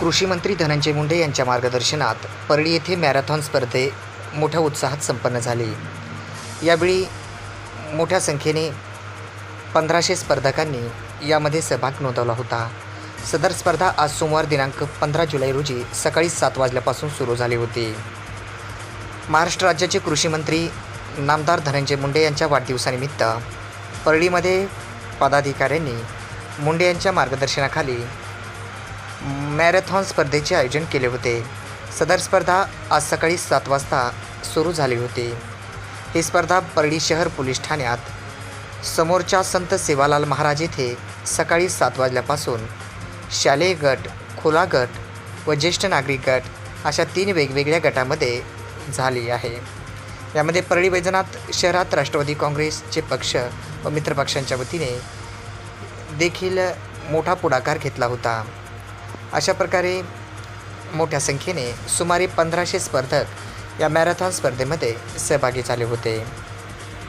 कृषी मंत्री धनंजय मुंडे यांच्या मार्गदर्शनात परळी येथे मॅरेथॉन स्पर्धे मोठ्या उत्साहात संपन्न झाली. यावेळी मोठ्या संख्येने पंधराशे स्पर्धकांनी यामध्ये सहभाग नोंदवला होता. सदर स्पर्धा आज सोमवार दिनांक पंधरा जुलै रोजी सकाळी सात वाजल्यापासून सुरू झाली होती. महाराष्ट्र राज्याचे कृषी मंत्री नामदार धनंजय मुंडे यांच्या वाढदिवसानिमित्त परळीमध्ये पदाधिकाऱ्यांनी मुंडे यांच्या मार्गदर्शनाखाली मॅरेथॉन स्पर्धेचे आयोजन केले होते. सदर स्पर्धा आज सकाळी सात वाजता सुरू झाली होती. ही स्पर्धा परळी शहर पोलीस ठाण्यात. समोरच्या संत सेवालाल महाराज येथे सकाळी सात वाजल्यापासून शालेय गट खुला गट व ज्येष्ठ नागरिक गट अशा तीन वेगवेगळ्या गटामध्ये झाली आहे. यामध्ये परळी वैजनाथ शहरात राष्ट्रवादी काँग्रेसचे पक्ष व मित्रपक्षांच्या वतीने देखील मोठा पुढाकार घेतला होता. अशा प्रकारे मोठ्या संख्येने सुमारे पंधराशे स्पर्धक या मॅरेथॉन स्पर्धेमध्ये सहभागी झाले होते.